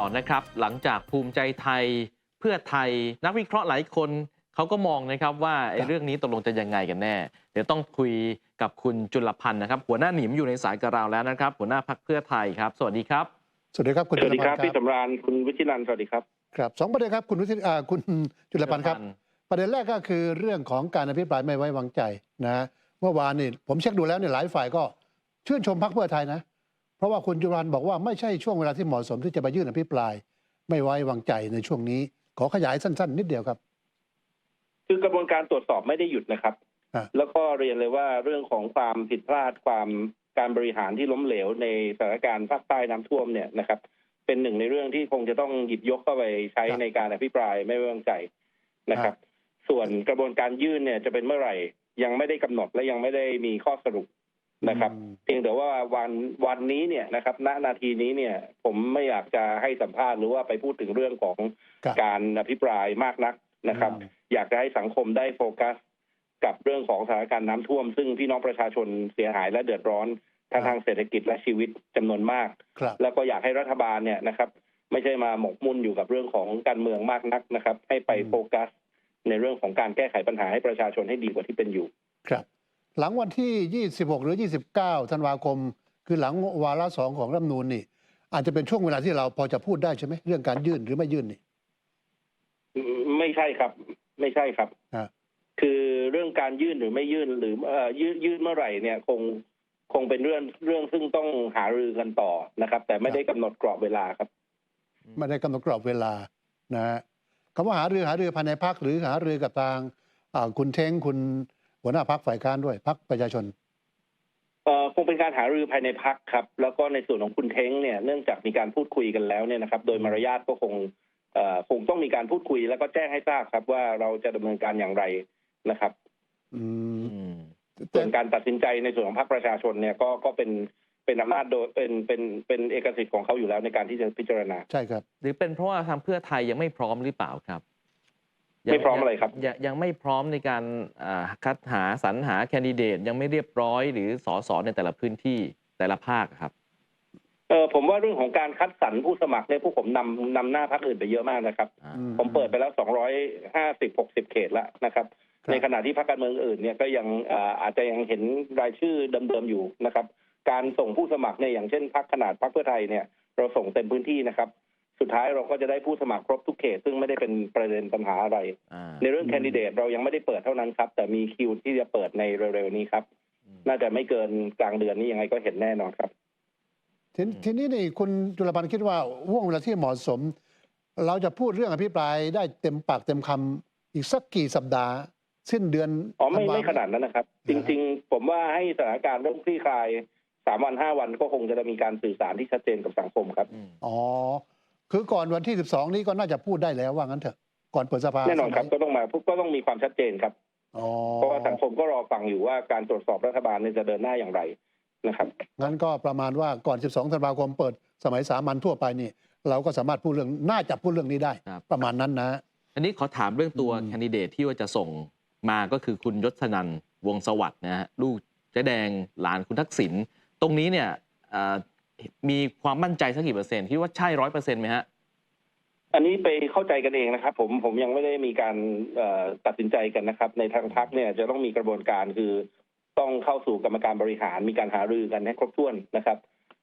ต่อนะครับหลังจากภูมิใจไทยเพื่อไทยนักวิเคราะห์หลายคนเขาก็มองนะครับว่าไอ้ครับเรื่องนี้ตกลงจะยังไงกันแน่ เดี๋ยวต้องคุยกับคุณจุลพันธ์นะครับ หัวหน้าหนิมอยู่ในสายกับเราแล้วนะครับ หัวหน้าพักเพื่อไทยครับ สวัสดีครับ สวัสดีครับคุณสวัสดีครับจุลพันธ์พี่สำราญคุณวิชิรันท์สวัสดีครับ ครับสองประเด็นครับคุณวิทิอ่าคุณจุลพันธ์ครับ ประเด็นแรกก็คือเรื่องของการอภิปรายไม่ไว้วางใจนะเมื่อวานนี่ผมเช็คดูแล้วเนี่ยหลายฝ่ายก็ชื่นชมพรรคเพื่อไทยนะ เพราะว่าคุณจุลพันธ์บอกว่าไม่ใช่ช่วงเวลาที่เหมาะสมที่จะไปยื่นอภิปราย ไม่ไว้วางใจในช่วงนี้ ขอขยายสั้น ๆ นิดเดียวครับ คือกระบวนการตรวจสอบไม่ได้หยุดนะครับอะแล้วก็เรียนเลยว่าเรื่องของความผิดพลาดความการบริหารที่ล้มเหลวในสถานการณ์ภาคใต้น้ำท่วมเนี่ยนะครับ เป็นหนึ่งในเรื่องที่คงจะต้องหยิบยกเข้าไปใช้ในการอภิปรายไม่ไว้วางใจนะครับ ส่วนกระบวนการยื่นเนี่ยจะเป็นเมื่อไหร่ยังไม่ได้กำหนดและยังไม่ได้มีข้อสรุป นะครับอืมเพียงแต่ว่าวันวันนี้เนี่ยนะครับ ณนาทีนี้เนี่ย ผมไม่อยากจะให้สัมภาษณ์หรือว่าไปพูดถึงเรื่องของครับการอภิปรายมากนักนะครับ อืม อยากจะให้สังคมได้โฟกัส กับเรื่องของสถานการณ์น้ำท่วม ซึ่งพี่น้องประชาชนเสียหายและเดือดร้อนทั้งทางเศรษฐกิจและชีวิตจำนวนมาก ครับ แล้วก็อยากให้รัฐบาลเนี่ยนะครับ ไม่ใช่มาหมกมุ่นอยู่กับเรื่องของการเมืองมากนักนะครับ ให้ไปอืม โฟกัส ในเรื่องของการแก้ไขปัญหาให้ประชาชนให้ดีกว่าที่เป็นอยู่ ครับ หลังวันที่ 26 หรือ 29 ธันวาคม คือหลังวาระสองของรัฐธรรมนูญนี่ อาจจะเป็นช่วงเวลาที่เราพอจะพูดได้ใช่ไหมเรื่องการยื่นหรือไม่ยื่นนี่ไม่ใช่ครับ ไม่ใช่ครับฮะคือเรื่องการยื่นหรือไม่ยื่นหรือเอ่อยื่นยื่นเมื่อไหร่เนี่ยคงคงเป็นเรื่องเรื่องซึ่งต้องหารือกันต่อนะครับ แต่ไม่ได้กำหนดกรอบเวลาครับไม่ได้กำหนดกรอบเวลานะฮะคำว่าหารือหารือภายในพักหรือหารือกับทางอ่าคุณเท้งคุณ หัวหน้าพักฝ่ายค้านด้วยพักประชาชนเอ่อคงเป็นการหารือภายในพักครับ แล้วก็ในส่วนของคุณเท้งเนี่ยเนื่องจากมีการพูดคุยกันแล้วเนี่ยนะครับ โดยมารยาทก็คงเอ่อคงต้องมีการพูดคุยแล้วก็แจ้งให้ทราบครับ ว่าเราจะดำเนินการอย่างไรนะครับอืมอืมส่วนการตัดสินใจในส่วนของพรรคประชาชนเนี่ยก็ก็เป็นเป็นอำนาจโดยเป็นเป็นเป็นเอกสิทธิ์ของเขาอยู่แล้วในการที่จะพิจารณา ใช่ครับ หรือเป็นเพราะว่าทางเพื่อไทยยังไม่พร้อมหรือเปล่าครับ ไม่พร้อมอะไรครับยังยังไม่พร้อมในการอ่าคัดหาสรรหาแคนดิเดตยังไม่เรียบร้อยหรือสสในแต่ละพื้นที่แต่ละภาคครับเออผมว่าเรื่องของการคัดสรรผู้สมัครเนี่ยผู้ผมนำนำหน้าพรรคอื่นไปเยอะมากนะครับอ่าอืมผมเปิดไปแล้ว250 60เขตแล้วนะครับครับ ในขณะที่พรรคการเมืองอื่นเนี่ยก็ยังอ่าอาจจะยังเห็นรายชื่อเดิมๆอยู่นะครับ การส่งผู้สมัครเนี่ยอย่างเช่นพรรคขนาดพรรคเพื่อไทยเนี่ยเราส่งเต็มพื้นที่นะครับ สุดท้ายเราก็จะได้ผู้สมัครครบทุกเขต ซึ่งไม่ได้เป็นประเด็นปัญหาอะไรอ่าในเรื่องแคนดิเดตเรายังไม่ได้เปิดเท่านั้นครับ แต่มีคิวที่จะเปิดในเร็วๆนี้ครับอืมน่าจะไม่เกินกลางเดือนนี้ยังไงก็เห็นแน่นอนครับทีทีนี้นี่คุณจุลพันธ์คิดว่าห่วงเวลาที่เหมาะสม เราจะพูดเรื่องอภิปรายได้เต็มปากเต็มคำอีกสักกี่สัปดาห์ สิ้นเดือนอ๋อไม่ธัวไม่ขนาดนั้นนะครับจอ่าฮะริง ๆ ผมว่าให้สถานการณ์เริ่มคลี่คลายสามวันห้าวันก็คงจะมีการสื่อสารที่ชัดเจนกับสังคมครับอืมอ๋อ คือก่อนวันที่ 12 นี้ก็น่าจะพูดได้แล้วว่างั้นเถอะ ก่อนเปิดสภาแน่นอนครับสมัยก็ต้องมาก็ต้องมีความชัดเจนครับอ๋อเพราะว่าสังคมก็รอฟังอยู่ว่าการตรวจสอบรัฐบาลเนี่ยจะเดินหน้าอย่างไรนะครับงั้นก็ประมาณว่าก่อน 12 ธันวาคมเปิดสมัยสามัญทั่วไปนี่ เราก็สามารถพูดเรื่องน่าจะพูดเรื่องนี้ได้ครับประมาณนั้นนะ อันนี้ขอถามเรื่องตัวอืมแคนดิเดตที่ว่าจะส่งมาก็คือคุณยศนันท์วงศ์สวัสดิ์นะฮะลูกเจ๊แดงหลานคุณทักษิณตรงนี้เนี่ยเอ่อ มีความมั่นใจสักกี่เปอร์เซ็นต์คิดว่าใช่ร้อยเปอร์เซ็นต์ไหมฮะอันนี้ไปเข้าใจกันเองนะครับ ผมผมยังไม่ได้มีการเอ่อตัดสินใจกันนะครับ ในทางพักเนี่ยจะต้องมีกระบวนการคือต้องเข้าสู่กรรมการบริหารมีการหารือกันให้ครบถ้วนนะครับ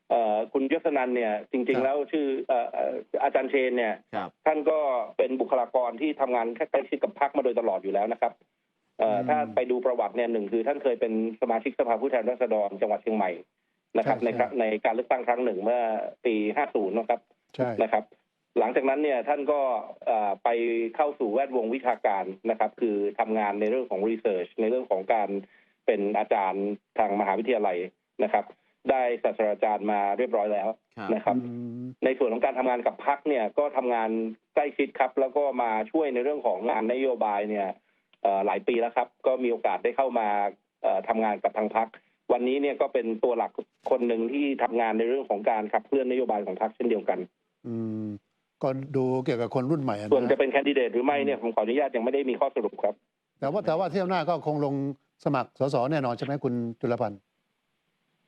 เอ่อคุณยศนันท์เนี่ยจครัริงบๆแล้วชื่อเอ่อเอ่ออาจารย์เชนเนี่ยครับท่านก็เป็นบุคลากรที่ทำงานใกล้ชิดกับพักมาโดยตลอดอยู่แล้วนะครับเอ่ออืมถ้าไปดูประวัติเนี่ยหนึ่งคือท่านเคยเป็นสมาชิกสภาผู้แทนราษฎรจังหวัดเชียงใหม่ นะครับใช่ในใช่ครั้งในการเลือกตั้งครั้งหนึ่งเมื่อปี 50 นะครับใช่นะครับ หลังจากนั้นเนี่ยท่านก็เอ่อไปเข้าสู่แวดวงวิชาการนะครับ คือทำงานในเรื่องของรีเสิร์ชในเรื่องของการเป็นอาจารย์ทางมหาวิทยาลัยนะครับ ได้ศาสตราจารย์มาเรียบร้อยแล้วครับนะครับอืมในส่วนของการทำงานกับพักเนี่ยก็ทำงานใกล้ชิดครับ แล้วก็มาช่วยในเรื่องของงานนโยบายเนี่ยเอ่อหลายปีแล้วครับ ก็มีโอกาสได้เข้ามาเอ่อทำงานกับทางพัก วันนี้เนี่ยก็เป็นตัวหลักคนหนึ่งที่ทำงานในเรื่องของการขับเคลื่อนนโยบายของพักเช่นเดียวกัน อืมก็ดูเกี่ยวกับคนรุ่นใหม่อะส่วนจะนะเป็นแคนดิเดตหรือไม่เนี่ยผมขออนุญาตยังไม่ได้มีข้อสรุปครับ แต่ว่าแต่ว่าเที่ยวหน้าก็คงลงสมัครสสแน่นอนใช่ไหมคุณจุลพันธ์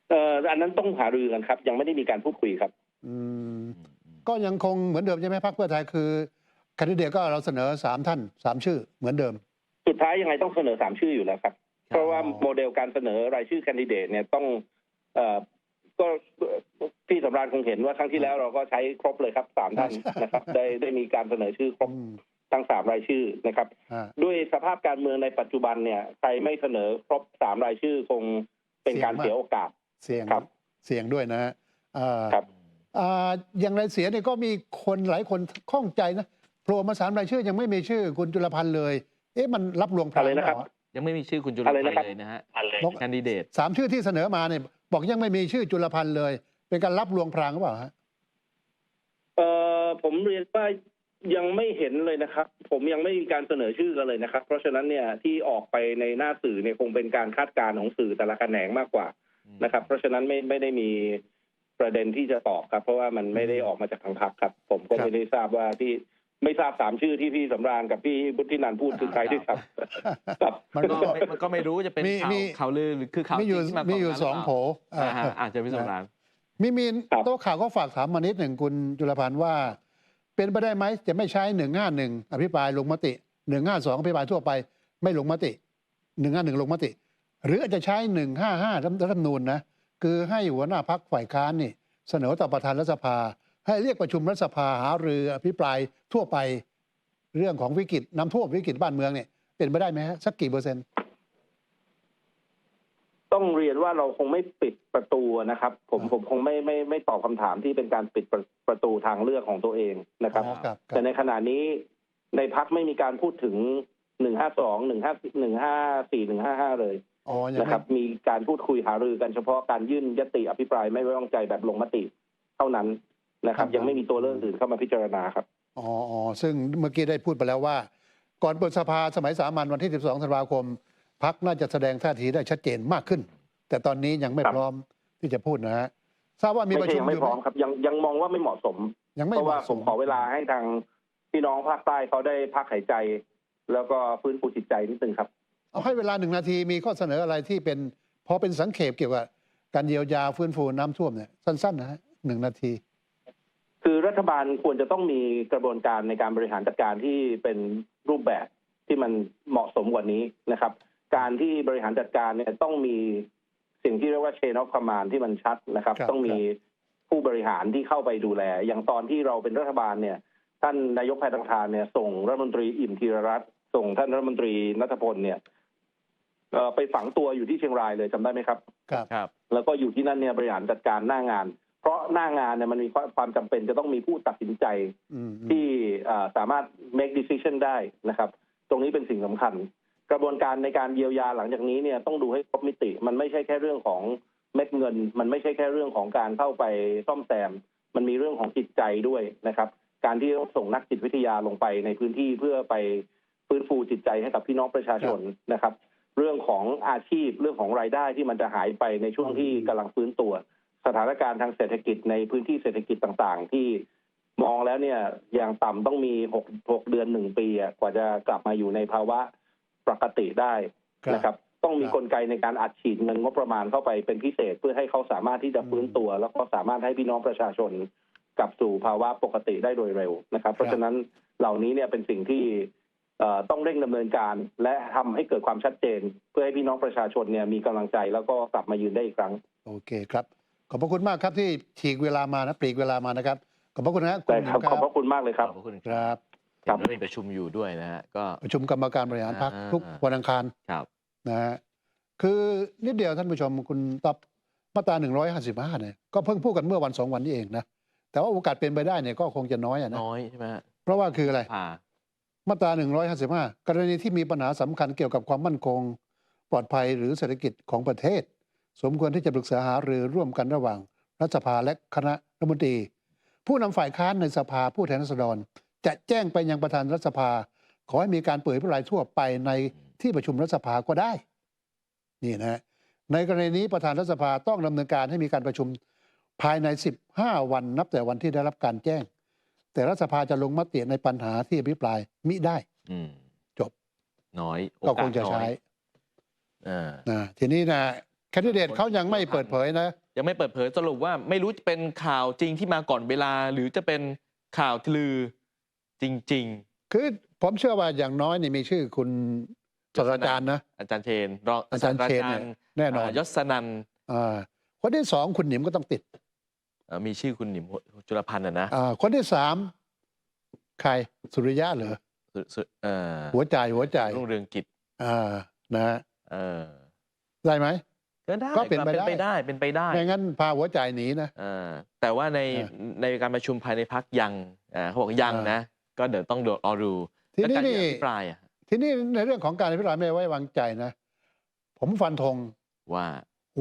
เอ่ออันนั้นต้องหารือกันครับ ยังไม่ได้มีการพูดคุยครับ อืมก็ยังคงเหมือนเดิมใช่ไหมพรรคเพื่อไทยคือแคนดิเดตก็เราเสนอสามท่านสามชื่อเหมือนเดิม สุดท้ายยังไงต้องเสนอสามชื่ออยู่แล้วครับ เพราะว่าโมเดลการเสนอรายชื่อแคนดิเดตเนี่ยต้องเอ่อก็พี่สำราญคงเห็นว่าครั้งที่แล้วเราก็ใช้ครบเลยครับสามท่านนะครับ ได้ได้มีการเสนอชื่อครบอืมทั้งสามรายชื่อนะครับอ่าด้วยสภาพการเมืองในปัจจุบันเนี่ยใครไม่เสนอครบสามรายชื่อคงเป็นการเสี่ยงมากเสียโอกาสเสียงครับ เสียงด้วยนะฮะอ่าครับอ่าอย่างไรเสียเนี่ยก็มีคนหลายคนข้องใจนะโผล่มาสามรายชื่อยังไม่มีชื่อคุณจุลพันธ์เลย เอ๊ะมันรับลวงพรางอะไรนะครับเปล่า ยังไม่มีชื่อคุณจุลอะไรพันนะครับธ์เลยนะฮะบอกแคนดิเดตสามชื่อที่เสนอมาเนี่ยบอกยังไม่มีชื่อจุลพันธ์เลย เป็นการรับลวงพรางหรือเปล่าฮะเอ่อผมเรียนว่ายังไม่เห็นเลยนะครับ ผมยังไม่มีการเสนอชื่อกันเลยนะครับ เพราะฉะนั้นเนี่ยที่ออกไปในหน้าสื่อเนี่ยคงเป็นการคาดการณ์ของสื่อแต่ละแขนงมากกว่านะครับ เพราะฉะนั้นไม่ไม่ได้มีประเด็นที่จะตอบครับ เพราะว่ามันไม่ได้ออกมาจากทางพรรคครับ ผมก็ครับไม่ได้ทราบว่าที่ ไม่ทราบสามชื่อที่พี่สำราญกับพี่บุธินันท์พูดคือใครด้วยครับครับ มันก็ก็ ไม่มันก็ไม่รู้จะเป็นมีข่าวมี ข่าวลือหรือคือข่าวมีอยู่จริงที่ามีอยู่ก่นหสน้าองหรืโผเปล่าอ่าอ่าฮะอาจจะพิสำราญมีมีครับ โต๊ะข่าวก็ฝากถามมานิดหนึ่งคุณจุลพันธ์ว่า เป็นไปได้ไหมจะไม่ใช้หนึ่งห้าหนึ่งอภิปรายลงมติหนึ่งห้าสองอภิปรายทั่วไปไม่ลงมติหนึ่งห้าหนึ่งลงมติ หรืออาจจะใช้หนึ่งห้าห้ารัฐธรรมนูญนะ คือให้หัวหน้าพักฝ่ายค้านนี่ เสนอต่อประธานรัฐสภา ให้เรียกประชุมรัฐสภาหารืออภิปรายทั่วไปเรื่องของวิกฤตน้ำท่วมวิกฤตบ้านเมืองเนี่ยเป็นไปได้ไหมฮะสักกี่เปอร์เซ็นต์ ต้องเรียนว่าเราคงไม่ปิดประตูนะครับ ผมครับผมคงไม่ไม่ไม่ตอบคำถามที่เป็นการปิดประประตูทางเลือกของตัวเองนะครับ อ๋อครับครัแต่บในขณะนี้ในพักไม่มีการพูดถึงหนึ่งห้าสองหนึ่งห้าหนึ่งห้าสี่หนึ่งห้าห้าเลยอ๋อยังนะคไม่รับ มีการพูดคุยหารือกันเฉพาะการยื่นยติอภิปรายไม่ไว้วางใจแบบลงมติ เท่านั้น นะครับ ยังไม่มีตัวเลือกอื่นเข้ามาพิจารณาครับอ๋ออ๋อซึ่งเมื่อกี้ได้พูดไปแล้วว่า ก่อนเปิดสภาสมัยสามัญวันที่ 12ธันวาคมพักน่าจะแสดงท่าทีได้ชัดเจนมากขึ้น แต่ตอนนี้ยังไม่ครับพร้อมที่จะพูดนะฮะทราบว่ามีไม่ประใช่ชุมยังอไม่ยู่พร้อมครับ ยังยังมองว่าไม่เหมาะสม ยังไม่เพราะเหว่ามาะผสมมขอเวลาให้ทางพี่น้องภาคใต้เขาได้พักหายใจ แล้วก็ฟื้นฟูจิตใจนิดนึงครับ เอาให้เวลาหนึ่งนาทีมีข้อเสนออะไรที่เป็นพอเป็นสังเขปเกี่ยวกับการเยียวยาฟื้นฟูน้ำท่วมเนี่ยสั้นๆนะฮะหนึ่งนาที คือรัฐบาลควรจะต้องมีกระบวนการในการบริหารจัดการที่เป็นรูปแบบที่มันเหมาะสมกว่านี้นะครับ การที่บริหารจัดการเนี่ยต้องมีสิ่งที่เรียกว่า chain of command ที่มันชัดนะครับครับต้องมีผู้บริหารที่เข้าไปดูแล อย่างตอนที่เราเป็นรัฐบาลเนี่ย ท่านนายกแพทองทานเนี่ย ส่งรัฐมนตรีอิ่มธีรรัตน์ส่งท่านรัฐมนตรีนัทพลเนี่ยเอ่อไปฝังตัวอยู่ที่เชียงรายเลยจำได้ไหมครับครับ ครับ แล้วก็อยู่ที่นั่นเนี่ยบริหารจัดการหน้างาน เพราะหน้างานเนี่ยมันมีความความจำเป็นจะต้องมีผู้ตัดสินใจอืมอืมที่เอ่อสามารถ make decision ได้นะครับ ตรงนี้เป็นสิ่งสำคัญ กระบวนการในการเยียวยาหลังจากนี้เนี่ยต้องดูให้ครบมิติ มันไม่ใช่แค่เรื่องของเม็ดเงิน มันไม่ใช่แค่เรื่องของการเข้าไปซ่อมแซม มันมีเรื่องของจิตใจด้วยนะครับ การที่ต้องส่งนักจิตวิทยาลงไปในพื้นที่เพื่อไปฟื้นฟูจิตใจให้กับพี่น้องประชาชนนะครับ เรื่องของอาชีพเรื่องของรายได้ที่มันจะหายไปในช่วงที่กำลังฟื้นตัว สถานการณ์ทางเศรษฐกิจในพื้นที่เศรษฐกิจต่างๆ ที่มองแล้วเนี่ยอย่างต่ำต้องมีหกหกเดือนหนึ่งปีอะกว่าจะกลับมาอยู่ในภาวะปกติได้นะครับ ต้องมีครับกลไกในการอัดฉีดเงินงบประมาณเข้าไปเป็นพิเศษเพื่อให้เขาสามารถที่จะฟื้นตัว แล้วก็สามารถให้พี่น้องประชาชนกลับสู่ภาวะปกติได้โดยเร็วนะครับ เพราะฉะนั้นเหล่านี้เนี่ยเป็นสิ่งที่เอ่อต้องเร่งดำเนินการ และทำให้เกิดความชัดเจน เพื่อให้พี่น้องประชาชนเนี่ยมีกำลังใจแล้วก็กลับมายืนได้อีกครั้ง โอเคครับ ขอบพระคุณมากครับที่ฉีกเวลามานะปลีกเวลามานะครับ ขอบพระคุณนะได้ณครับหขญิอบงพระคุณมากเลยครับ ขอบคุณครับครับเห็นว่ามีประชุมอยู่ด้วยนะฮะก็ ประชุมกรรมการบริหารพรรคอ่า ทุกวันอังคารครับ นะฮะคือนิดเดียวท่านผู้ชมคุณตอบมาตรา155เนี่ยก็เพิ่งพูดกันเมื่อวันสองวันนี้เองนะแต่ว่าโอกาสเป็นไปได้เนี่ยก็คงจะน้อยอะนะน้อยใช่ไหมฮะเพราะว่าคืออะไร ผ่ามาตรา 155 กรณีที่มีปัญหาสำคัญเกี่ยวกับความมั่นคง ปลอดภัยหรือเศรษฐกิจของประเทศ สมควรที่จะปรึกษาหารือร่วมกันระหว่างรัฐสภาและคณะรัฐมนตรี ผู้นำฝ่ายค้านในสภาผู้แทนราษฎร จะแจ้งไปยังประธานรัฐสภา ขอให้มีการเปิดพิปรายทั่วไปในที่ประชุมรัฐสภาก็ได้ นี่นะฮะในกรณีนี้ประธานรัฐสภาต้องดำเนินการให้มีการประชุมภายใน 15 วันนับแต่วันที่ได้รับการแจ้ง แต่รัฐสภาจะลงมติในปัญหาที่อภิปรายมิได้อืมจบ น้อยโอก็กาคสงจะน้อใช้ยอ่านะทีนี้นะ แคนดิเดตเขายังไม่เปิดเผยนะ ยังไม่เปิดเผยสรุปว่าไม่รู้จะเป็นข่าวจริงที่มาก่อนเวลา หรือจะเป็นข่าวลือจริงคือผมเชื่อว่าอย่างน้อยนี่มีชื่อคุณศาสตราจารย์นะๆอาจารย์เชนรองอาจารย์เชนเนี่ยแน่นอนายศนันท์อ่าคนที่สองคุณหนิมก็ต้องติดเอ่อมีชื่อคุณหนิมจุลพันธ์นะนะอ่าคนที่สามใครสุริยะเหรอสุสุเอ่อหัวใจหัวใจรุ่งเรืองกิจอ่านะฮะเออได้ไหม ก็ได้ก็เป็นไปเป็นไปได้ได้เป็นไปได้ไม่งั้นพาหัวใจหนีนะเออแต่ว่าในเออในการประชุมภายในพักยังอ่าเขาบอกยังเออนะ ก็เดี๋ยวต้องรอดูทีแล้วนี้การนี่ที่อภิปรายอะทีนี้ในเรื่องของการอภิปรายไม่ไว้วางใจนะ ผมฟันธงว่า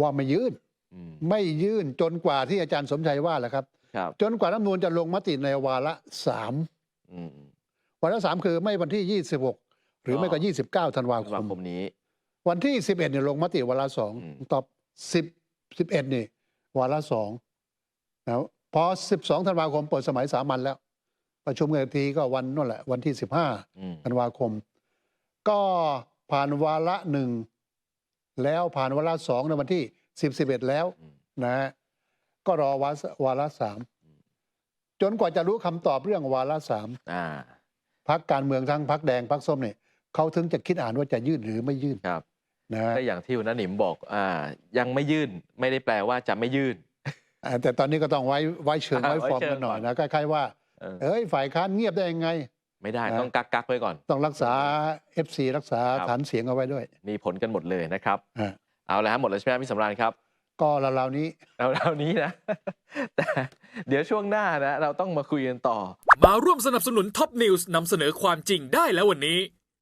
ว่าไม่ยื่นอืมไม่ยื่นจนกว่าที่อาจารย์สมชัยว่าแหละครับครับจนกว่ารัฐธรรมนูญจะลงมติในวาระสามอืมวาระสามคือไม่วันที่26หรือไม่ก็29ธันวาธันความคมนี้ วันที่11เนี่ยลงมติวาระสองอืมตอบ10 11นี่วาระสองนะพอ12ธันวาคมเปิดสมัยสามัญแล้ว ประชุมกันอีกทีก็วันนั่นแหละ วันที่15อืมธันวาคม ก็ผ่านวาระหนึ่งแล้วผ่านวาระสองในวันที่สิบสิบเอ็ดแล้วอืมนะฮะก็รอวาระวาระสามจนกว่าจะรู้คำตอบเรื่องวาระสามอ่าพักการเมืองทั้งพักแดงพักส้มเนี่ยเขาถึงจะคิดอ่านว่าจะยื่นหรือไม่ยื่นครับ นะฮะก็อย่างที่คุณนหนิมบอกอ่ายังไม่ยื่นไม่ได้แปลว่าจะไม่ยื่น อ่าแต่ตอนนี้ก็ต้องไว้ไว้เชิงอ่าไว้ฟอร์มไว้เชิงกันหน่อยก่อนนะคล้ายๆว่าเออ เอ้ยฝ่ายค้านเงียบได้ยังไง ไม่ได้นะ ต้องกักกักๆไว้ก่อน ต้องรักษา FC รักษาครับ ฐานเสียงเอาไว้ด้วย มีผลกันหมดเลยนะครับ อ่า เอาแล้วหมดแล้วใช่ไหมพี่สำราญครับ ก็ราวๆนี้ เราเท่านี้นะ แต่เดี๋ยวช่วงหน้านะ เราต้องมาคุยกันต่อ มาร่วมสนับสนุนท็อปนิวส์นำเสนอความจริงได้แล้ววันนี้